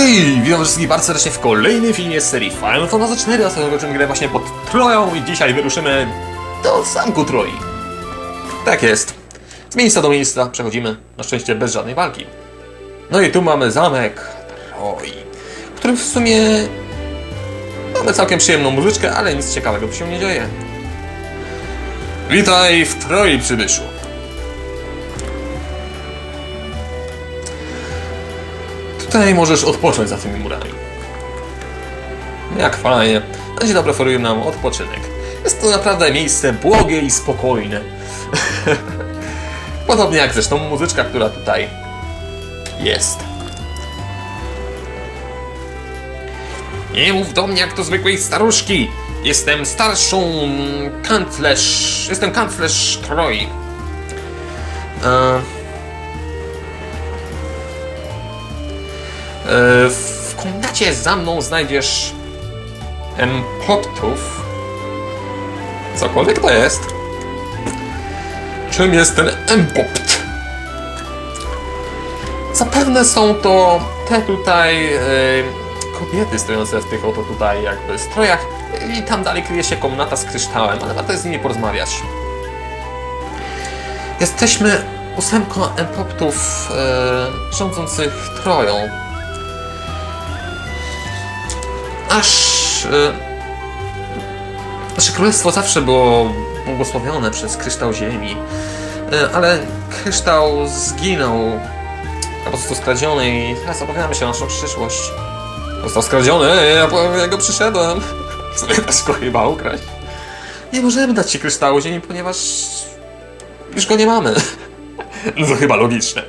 Hej, witam wszystkich bardzo serdecznie w kolejnym filmie z serii Final Fantasy 4, a sobie grę właśnie pod Troją i dzisiaj wyruszymy do zamku Troi. Tak jest. Z miejsca do miejsca przechodzimy, na szczęście bez żadnej walki. No i tu mamy zamek Troi, którym w sumie mamy całkiem przyjemną muzyczkę, ale nic ciekawego się nie dzieje. Witaj w Troi, przybyszu. Tutaj możesz odpocząć za tymi murami. Jak fajnie. Będzie dobre oferuje nam odpoczynek. Jest to naprawdę miejsce błogie i spokojne. Podobnie jak zresztą muzyczka, która tutaj jest. Nie mów do mnie jak do zwykłej staruszki. Jestem starszą kanclerz. Jestem kanclerz Troi. E, W komnacie za mną znajdziesz empoptów. Cokolwiek to jest. Czym jest ten empopt? Zapewne są to te tutaj e, kobiety stojące w tych oto tutaj jakby strojach i tam dalej kryje się komnata z kryształem, ale warto jest z nimi porozmawiać. Jesteśmy ósemką empoptów e, rządzących Troją. Aż. Nasze królestwo zawsze było błogosławione przez kryształ ziemi, e, ale kryształ zginął, albo został skradziony i teraz obawiamy się o naszą przyszłość. Został skradziony, ja po niego przyszedłem. Sobie go chyba ukraść. Nie możemy dać ci kryształu ziemi, ponieważ już go nie mamy. No to chyba logiczne.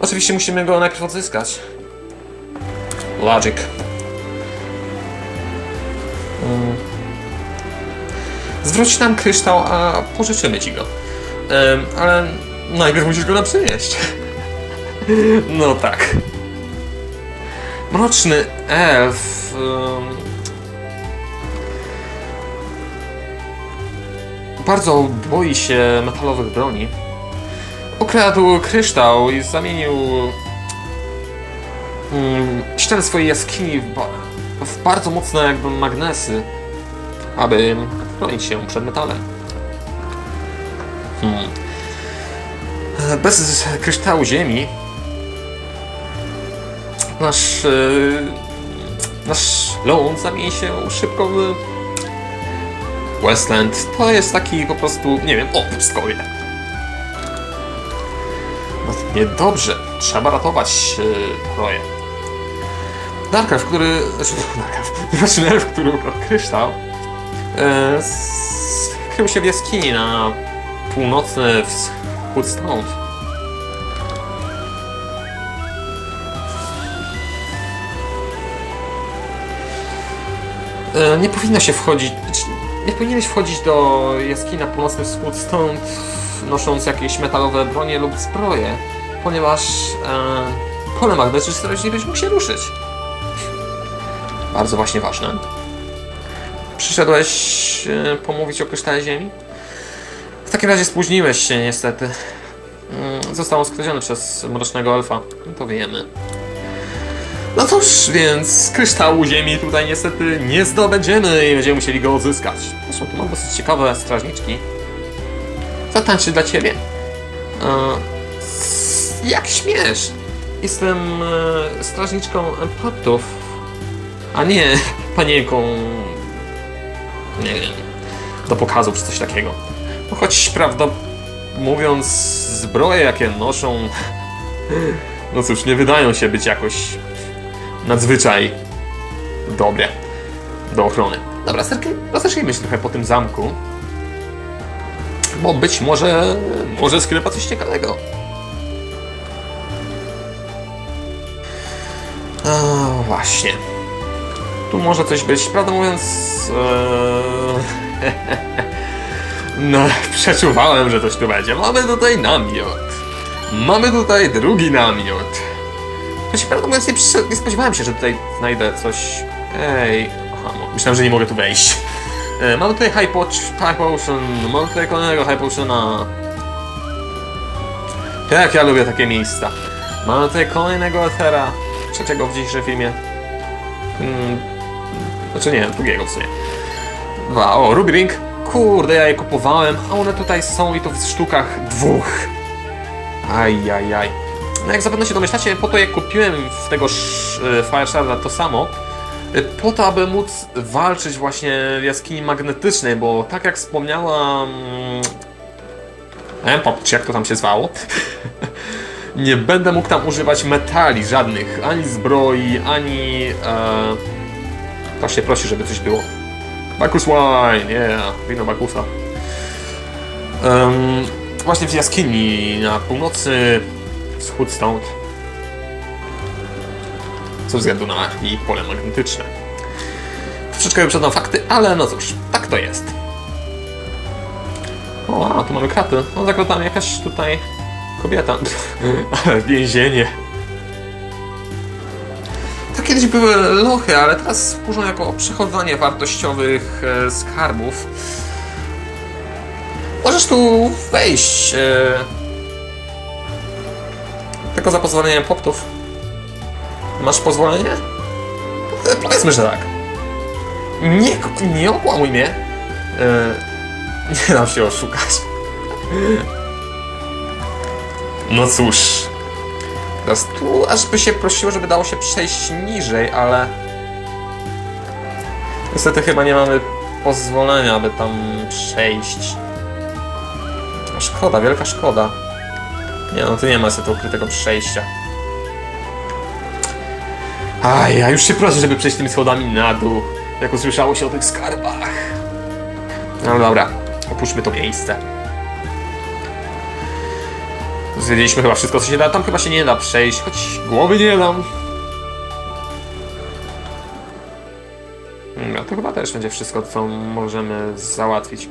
Oczywiście musimy go najpierw odzyskać. Logic. Mm. Zwróć nam kryształ, a pożyczymy ci go. Ale najpierw musisz go nam przynieść. no tak. Mroczny elf. bardzo boi się metalowych broni. Ukradł kryształ i zamienił mm, ścianę swojej jaskini w, ba w bardzo mocne jakby magnesy, aby chronić się przed metalem. Hmm. Bez kryształu ziemi nasz e, nasz ląd zamieni się szybko w Westland. To jest taki po prostu, nie wiem, o, pustkowie. Niedobrze. Trzeba ratować e, Darkarw, który... Znaczy. Znaczy elf, który ukradł kryształ, e, skrył się w jaskini na północny wschód stąd. E, nie powinno się wchodzić... znaczy, Nie powinieneś wchodzić do jaskini na północny wschód stąd nosząc jakieś metalowe bronie lub zbroje, ponieważ e, pole magnetyczne nie będzie mógł się ruszyć. Bardzo właśnie ważne. Przyszedłeś e, pomówić o krysztale ziemi? W takim razie spóźniłeś się niestety. Mm, Został on skradziony przez mrocznego elfa. To wiemy. No cóż, więc kryształu ziemi tutaj niestety nie zdobędziemy i będziemy musieli go odzyskać. Zresztą tu mam dosyć ciekawe strażniczki. Zatańczy dla ciebie. E, jak śmiesz? Jestem e, strażniczką empatów, a nie panienką. Nie wiem. Do pokazu czy coś takiego. No choć prawda mówiąc, zbroje jakie noszą. No cóż, nie wydają się być jakoś nadzwyczaj dobre do ochrony. Dobra, rozeszlijmy się trochę po tym zamku. Bo być może, może skrywa coś ciekawego. A, właśnie. Tu może coś być, prawdę mówiąc... Eee... no, przeczuwałem, że coś tu będzie. Mamy tutaj namiot. Mamy tutaj drugi namiot. Choć prawdę mówiąc, nie, nie spodziewałem się, że tutaj znajdę coś... Ej... Aha, myślałem, że nie mogę tu wejść. E, Mamy tutaj High, Poch, high Potion, mamy tutaj kolejnego High Potiona. Jak ja lubię takie miejsca. Mamy tutaj kolejnego Ethera. trzeciego w dzisiejszym filmie. Mm, znaczy nie, drugiego w sumie. Dwa, o, Ruby Ring. Kurde, ja je kupowałem, a one tutaj są i to w sztukach dwóch. Ajajaj. No jak zapewne się domyślacie, po to jak kupiłem w tego sz- Fire Sharda to samo, y, po to, aby móc walczyć właśnie w jaskini magnetycznej, bo tak jak wspomniałam... Empop, czy jak to tam się zwało, nie będę mógł tam używać metali żadnych, ani zbroi, ani... E... To się prosi, żeby coś było. Bakus Wine, nie, wino Bakusa. Em, właśnie w jaskini na północy, wschód stąd. Ze względu na pole magnetyczne. Troszeczkę wyprzedzam fakty, ale no cóż, tak to jest. O, a tu mamy kraty. No za kratami jakaś tutaj kobieta. Ale więzienie. Kiedyś były lochy, ale teraz służą jako przechowywanie wartościowych e, skarbów. Możesz tu wejść. E, tylko za pozwoleniem poptów. Masz pozwolenie? E, powiedzmy, że tak. Nie, nie okłamuj mnie. E, nie dam się oszukać. No cóż. Teraz tu aż by się prosiło, żeby dało się przejść niżej, ale... Niestety chyba nie mamy pozwolenia, aby tam przejść. Szkoda, wielka szkoda. Nie no, tu nie ma sobie tu ukrytego przejścia. Aj, ja już się proszę, żeby przejść tymi schodami na dół, jak usłyszało się o tych skarbach. No dobra, opuśćmy to miejsce. Zwiedziliśmy chyba wszystko, co się da. Tam chyba się nie da przejść, choć głowy nie dam. No to chyba też będzie wszystko, co możemy załatwić.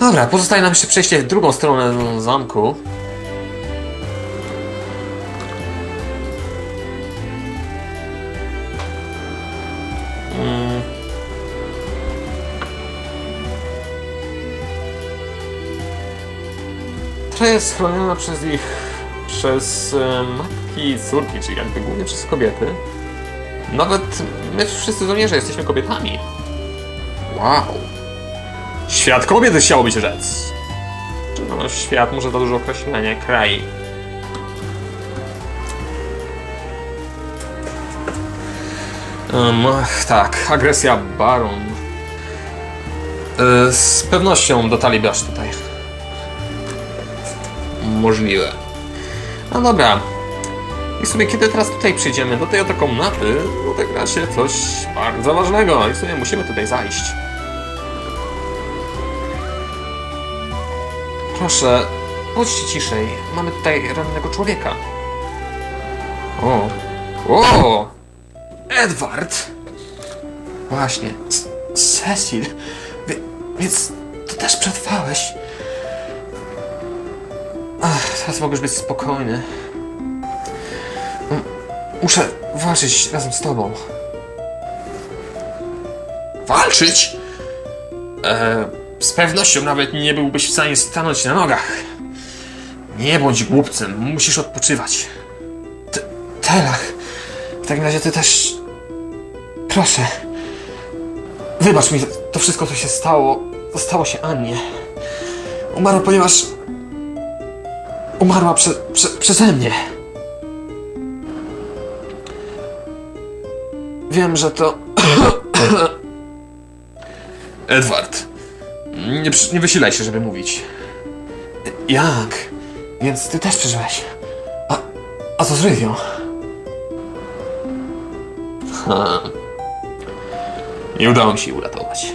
Dobra, pozostaje nam jeszcze przejście w drugą stronę zamku. To jest chroniona przez ich, przez e, matki i córki, czyli jakby głównie przez kobiety. Nawet my wszyscy żołnierze jesteśmy kobietami. Wow. Świat kobiet chciałoby się rzec. No, świat może to dużo określenie, kraj. Um, tak, agresja Baron. E, z pewnością dotarliby aż tutaj. Możliwe. No dobra. I w sumie kiedy teraz tutaj przyjdziemy do tej oto komnaty, rozegra się coś bardzo ważnego i w sumie musimy tutaj zajść. Proszę, bądźcie ciszej. Mamy tutaj rannego człowieka. O. O! Edward! Właśnie. S- Cecil. Wie- więc ty też przetrwałeś. Ach, teraz mogę być spokojny. Muszę walczyć razem z tobą. Walczyć? E, z pewnością nawet nie byłbyś w stanie stanąć na nogach. Nie bądź głupcem, musisz odpoczywać. T- Telach, w takim razie ty też... Proszę. Wybacz mi to wszystko, co się stało. To stało się Annie. Umarła, ponieważ Umarła prze, prze, przeze mnie. Wiem, że to. Edward. Nie, przy- nie wysilaj się, żeby mówić. Jak? Więc ty też przeżyłeś. A, a co z Rywią? Ha. Nie udało mi się jej uratować.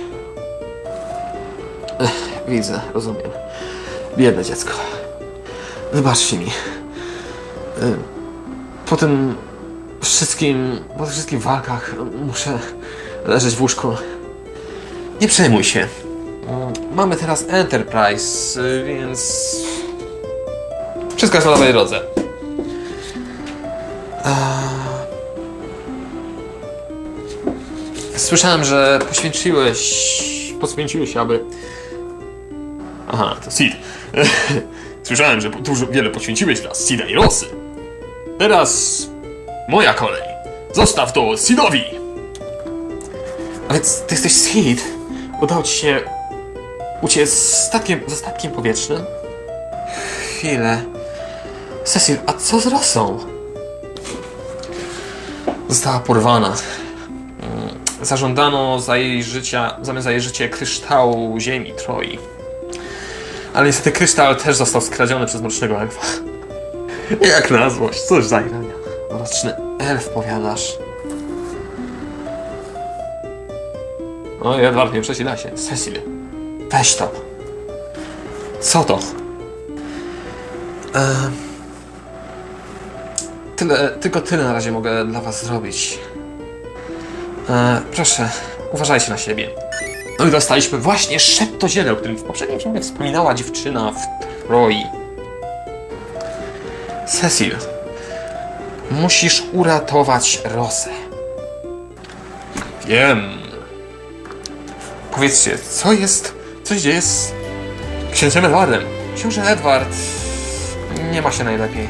Ech, widzę, rozumiem. Biedne dziecko. Wybaczcie mi. Y, Po tym wszystkim, po tych wszystkich walkach muszę leżeć w łóżku. Nie przejmuj się. Mm, Mamy teraz Enterprise, y, więc... Wszystko jest na dobrej drodze. Słyszałem, że poświęciłeś... Poświęciłeś aby... Aha, to Sid. Słyszałem, że dużo, wiele poświęciłeś dla Sida i Rosy. Teraz Moja kolej. Zostaw to Sidowi. Ale ty jesteś Sid. Udało ci się uciec z statkiem, ze statkiem powietrznym? Chwilę. Cecil, a co z Rosą? Została porwana. Mm, Zażądano za jej życia, w zamian za jej życie kryształu ziemi Troi. Ale niestety kryształ też został skradziony przez mrocznego elfa. Jak na złość, cóż za ironia. Mroczny elf, powiadasz. O, Edward, nie przesila się. Cecil, weź to. Co to? Ehm, tyle, tylko tyle na razie mogę dla was zrobić. E, proszę, uważajcie na siebie. No i dostaliśmy właśnie szeptoziele, o którym w poprzednim filmie wspominała dziewczyna w Troi. Cecil, musisz uratować Rosę. Wiem. Powiedzcie, co jest, co się dzieje z księciem Edwardem? Książę Edward nie ma się najlepiej.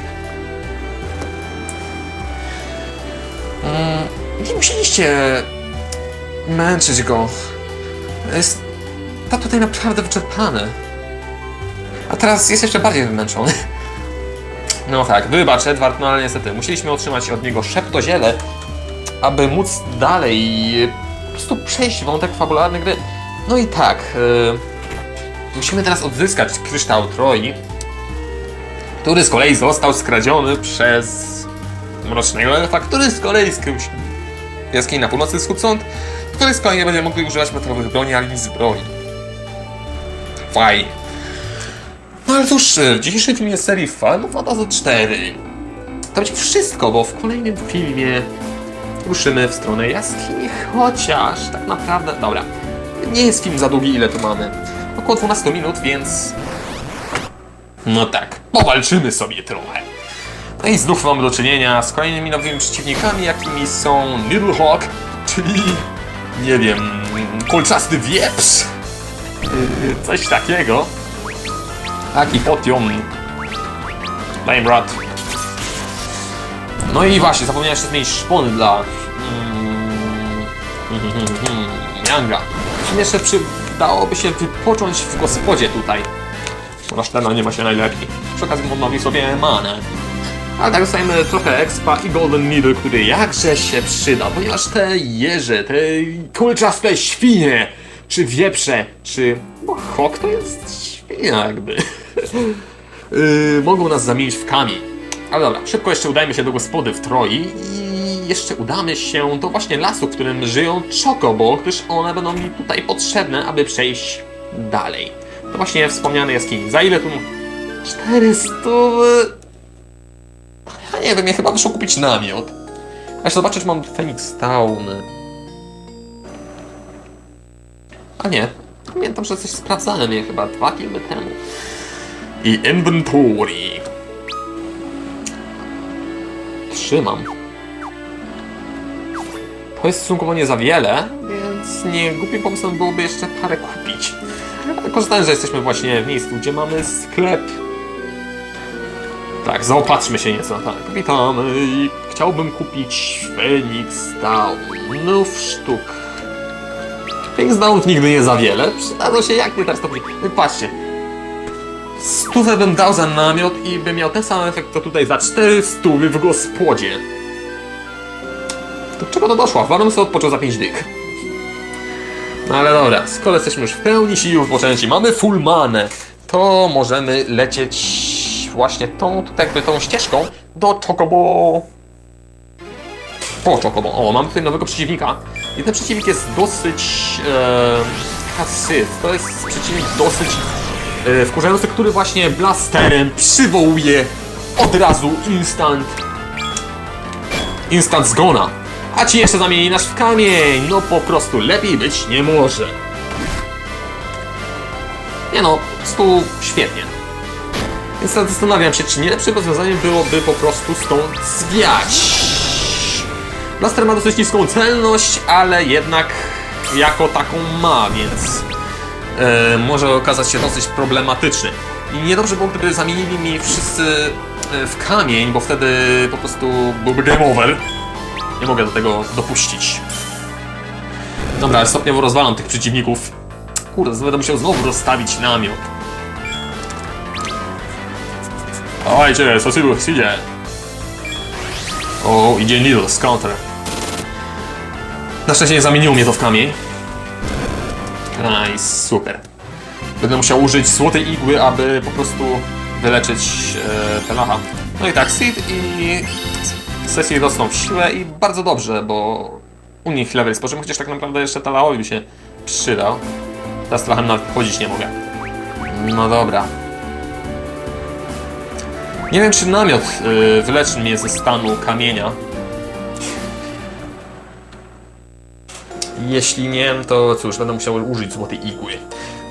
Mm, Nie musieliście męczyć go. Jest ta tutaj naprawdę wyczerpany. A teraz jest jeszcze bardziej wymęczony. No tak, wybacz Edward, no ale niestety musieliśmy otrzymać od niego szeptoziele, aby móc dalej po prostu przejść wątek fabularny gry. No i tak, e, musimy teraz odzyskać kryształ Troi, który z kolei został skradziony przez mrocznego elfa, który z kolei skrył się w jaskini na północy wschód sąd, który z kolei nie będzie mogli używać metalowych broni, ani zbroi. Fajnie. No ale cóż, w dzisiejszym filmie serii Final Fantasy 4 to będzie wszystko, bo w kolejnym filmie ruszymy w stronę jaskini, chociaż tak naprawdę... Dobra, nie jest film za długi, ile tu mamy. Około 12 minut, więc... No tak, powalczymy sobie trochę. No i znów mamy do czynienia z kolejnymi nowymi przeciwnikami, jakimi są Needlehawk, czyli... nie wiem... kolczasty wieprz? Yy, Coś takiego. Tak, i potion. Flame Rat. No i właśnie, zapomniałem jeszcze zmienić szpony dla... Mm, Yanga. Czym jeszcze przydałoby się wypocząć w gospodzie tutaj. Rasztena nie ma się najlepiej. Przy okazji odnowi sobie manę. Ale tak dostajemy trochę expa i Golden Needle, który jakże się przyda, ponieważ te jeże, te kulczaste świnie, czy wieprze, czy... Bo hok to jest świnia jakby. yy, mogą nas zamienić w kamień. Ale dobra, szybko jeszcze udajmy się do gospody w Troi i jeszcze udamy się do właśnie lasu, w którym żyją Chocobo, gdyż one będą mi tutaj potrzebne, aby przejść dalej. To właśnie wspomniane jaskini. Za ile tu... 400... Ja nie wiem, ja chyba wyszło kupić namiot. Aż zobaczę, czy mam Phoenix Town. A nie. Pamiętam, że coś sprawdzałem je chyba dwa filmy temu. I inventory. Trzymam. To jest stosunkowo nie za wiele, więc nie głupim pomysłem byłoby jeszcze parę kupić. Korzystając, że jesteśmy właśnie w miejscu, gdzie mamy sklep. Tak, zaopatrzmy się nieco. Tak, witamy i chciałbym kupić Phoenix Down. Nów sztuk. Phoenix Down nigdy nie za wiele. Przydadzą się jak nie teraz to No patrzcie. Stówę bym dał za namiot i bym miał ten sam efekt, co tutaj za 4 stówy w gospodzie. Do czego to doszło? Walą sobie odpoczął za 5 dych. No ale dobra, skoro jesteśmy już w pełni sił wypoczęci, mamy full manę, to możemy lecieć właśnie tą, tutaj jakby tą ścieżką do Chocobo. Po Chocobo. O, mamy tutaj nowego przeciwnika. I ten przeciwnik jest dosyć e, kasyt. To jest przeciwnik dosyć e, wkurzający, który właśnie blasterem przywołuje od razu instant instant zgona. A ci jeszcze zamieni nas w kamień. No po prostu lepiej być nie może. Nie no, prostu świetnie. Więc zastanawiam się, czy nie lepszym rozwiązaniem byłoby po prostu stąd zwiać. Blaster ma dosyć niską celność, ale jednak jako taką ma, więc e, może okazać się dosyć problematyczny. I niedobrze było, gdyby zamienili mi wszyscy e, w kamień, bo wtedy po prostu byłby game over. Nie mogę do tego dopuścić. Dobra, stopniowo rozwalam tych przeciwników. Kurde, będę musiał znowu rozstawić namiot. Dawajcie, Sosilu, idzie. O, idzie Needles, counter. Na szczęście nie zamieniło mnie to w kamień. Nice, super. Będę musiał użyć złotej igły, aby po prostu wyleczyć e. No i tak, Sid i Cecil rosną w siłę i bardzo dobrze, bo u nich level spoczym, chociaż tak naprawdę jeszcze Talaowi by się przydał. Teraz trochę nawet chodzić nie mogę. No dobra. Nie wiem, czy namiot y, wyleczy mnie ze stanu kamienia. Jeśli nie, to cóż, będę musiał użyć złotej igły.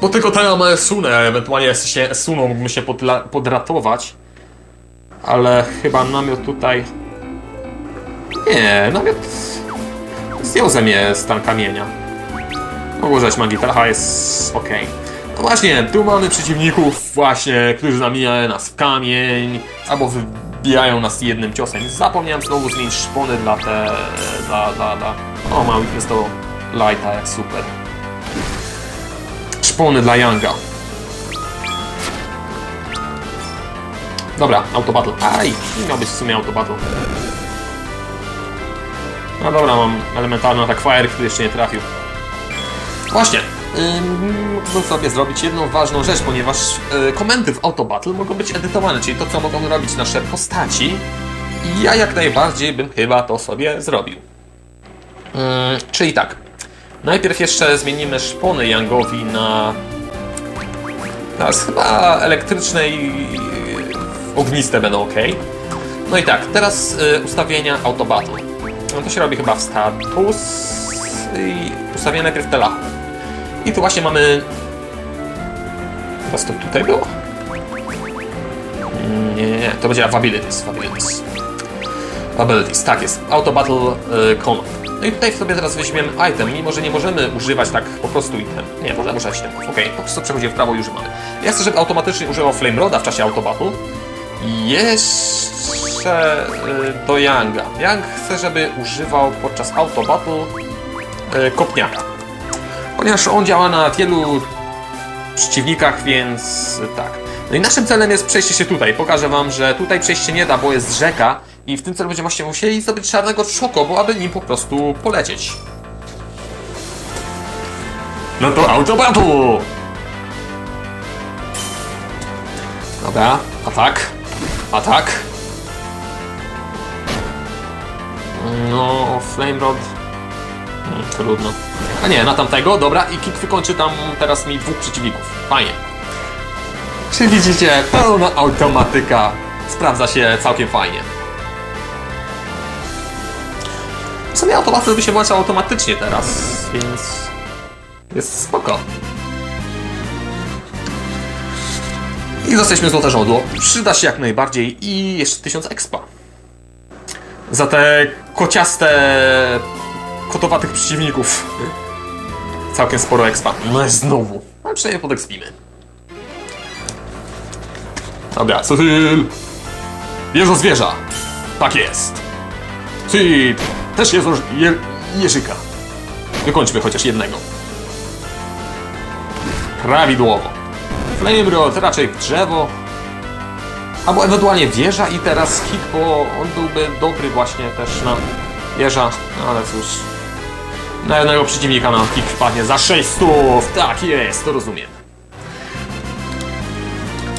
Bo tylko teraz ma Esunę, ewentualnie się Esuną mógłbym się podratować. Ale chyba namiot tutaj... Nie, namiot... Zdjął ze mnie stan kamienia. Mogę używać magii, Talacha jest ok. No właśnie, tu mamy przeciwników właśnie, którzy zamieniają nas w kamień, albo wybijają nas jednym ciosem. Zapomniałem znowu zmienić szpony dla te... dla... dla... dla... O, mam weakness do Lighta, jak super. Szpony dla Younga. Dobra, autobattle. Aj, nie miał być w sumie autobattle. No dobra, mam elementarny atak fire, który jeszcze nie trafił. Właśnie, mógłbym sobie zrobić jedną ważną rzecz, ponieważ y, komendy w Autobattle mogą być edytowane, czyli to, co mogą robić nasze postaci. I ja jak najbardziej bym chyba to sobie zrobił. Czyli tak, najpierw jeszcze zmienimy szpony Yangowi na... Teraz chyba elektryczne i ogniste będą ok. No i tak, teraz y, ustawienia Autobattle. No to się robi chyba w status i ustawię najpierw telachu. I tu właśnie mamy... Chyba to tutaj było? Nie, nie, to będzie w abilities, w abilities. Tak jest. Auto Battle y. No i tutaj sobie teraz weźmiemy item, mimo że nie możemy używać tak po prostu item. Nie, możemy używać item. Okej, po prostu przechodzimy w prawo i używamy. Ja chcę, żeby automatycznie używał Flame Roda w czasie Auto Battle. Jeszcze y, do Younga. Young chce, żeby używał podczas Auto Battle y, kopniaka. Ponieważ on działa na wielu przeciwnikach, więc tak. No i naszym celem jest przejście się tutaj. Pokażę wam, że tutaj przejście nie da, bo jest rzeka i w tym celu będziemy właśnie musieli zdobyć czarnego czoko, aby nim po prostu polecieć. No to Auto Battle! Dobra, atak. Atak. No, Flame Rod. Hmm, trudno. A nie, na tamtego, dobra, i kick wykończy tam teraz mi dwóch przeciwników. Fajnie. Czy widzicie, pełna automatyka. Sprawdza się całkiem fajnie. W sumie automat by się włączał automatycznie teraz, więc jest spoko. I dostaliśmy złote żądło. Przyda się jak najbardziej i jeszcze 1000 expa. Za te kociaste, kotowatych przeciwników. Całkiem sporo expa. No i znowu. Ale przynajmniej podekspimy. Dobra, Cecil! Jeżo zwierza! Tak jest! Sid! Też jeżo... Je, jeżyka. Wykończmy chociaż jednego. Prawidłowo. Flame Rod raczej drzewo. Albo ewentualnie wieża i teraz hit, bo on byłby dobry właśnie też na wieża. No ale cóż. Na jednego przeciwnika nam kick wpadnie za 600. Tak jest, to rozumiem.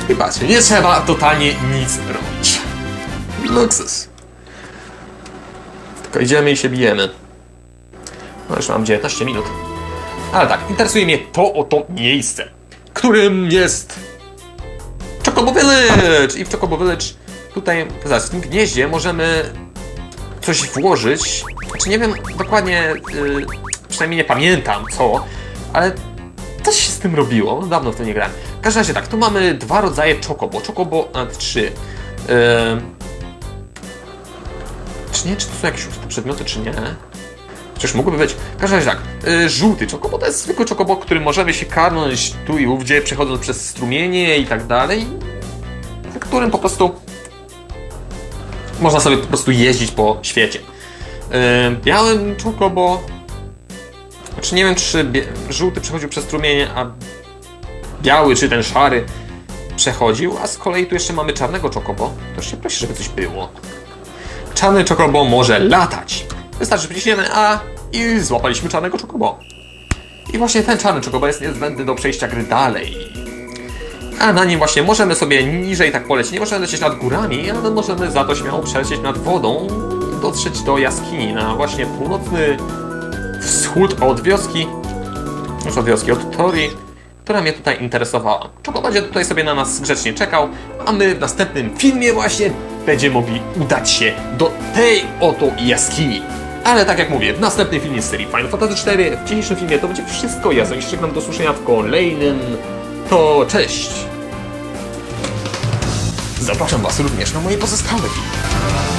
I patrzcie, nie trzeba totalnie nic robić. Luksus. Tylko idziemy i się bijemy. No już mam 19 minut. Ale tak, interesuje mnie to oto miejsce, którym jest Chocobo Village! I w Chocobo Village tutaj, zaraz, w tym gnieździe możemy coś włożyć. Znaczy nie wiem dokładnie, yy, przynajmniej nie pamiętam co, ale coś się z tym robiło, dawno w to nie grałem. W każdym razie tak, tu mamy dwa rodzaje Chocobo, Chocobo, nawet trzy. Yy, czy nie, czy to są jakieś przedmioty, czy nie? Przecież mógłby być. W każdym razie tak, y, żółty czokobo to jest zwykły czokobo, który możemy się karnąć tu i ówdzie, przechodząc przez strumienie i tak dalej. Którym po prostu można sobie po prostu jeździć po świecie. Białym Chocobo, znaczy nie wiem czy żółty przechodził przez strumienie, a biały czy ten szary przechodził, a z kolei tu jeszcze mamy czarnego Chocobo. To się prosi, żeby coś było. Czarny Chocobo może latać. Wystarczy przyciśniemy A i złapaliśmy czarnego Chocobo. I właśnie ten czarny Chocobo jest niezbędny do przejścia gry dalej. A na nim właśnie możemy sobie niżej tak polecieć. Nie możemy lecieć nad górami, ale możemy za to śmiało przelecieć nad wodą, dotrzeć do jaskini na właśnie północny wschód od wioski, już od wioski, od Tori, która mnie tutaj interesowała. Czego będzie tutaj sobie na nas grzecznie czekał, a my w następnym filmie właśnie będziemy mogli udać się do tej oto jaskini. Ale tak jak mówię, w następnym filmie z serii Final Fantasy 4, w dzisiejszym filmie to będzie wszystko. Ja żegnam do usłyszenia w kolejnym. To cześć! Zapraszam Was również na moje pozostałe filmy.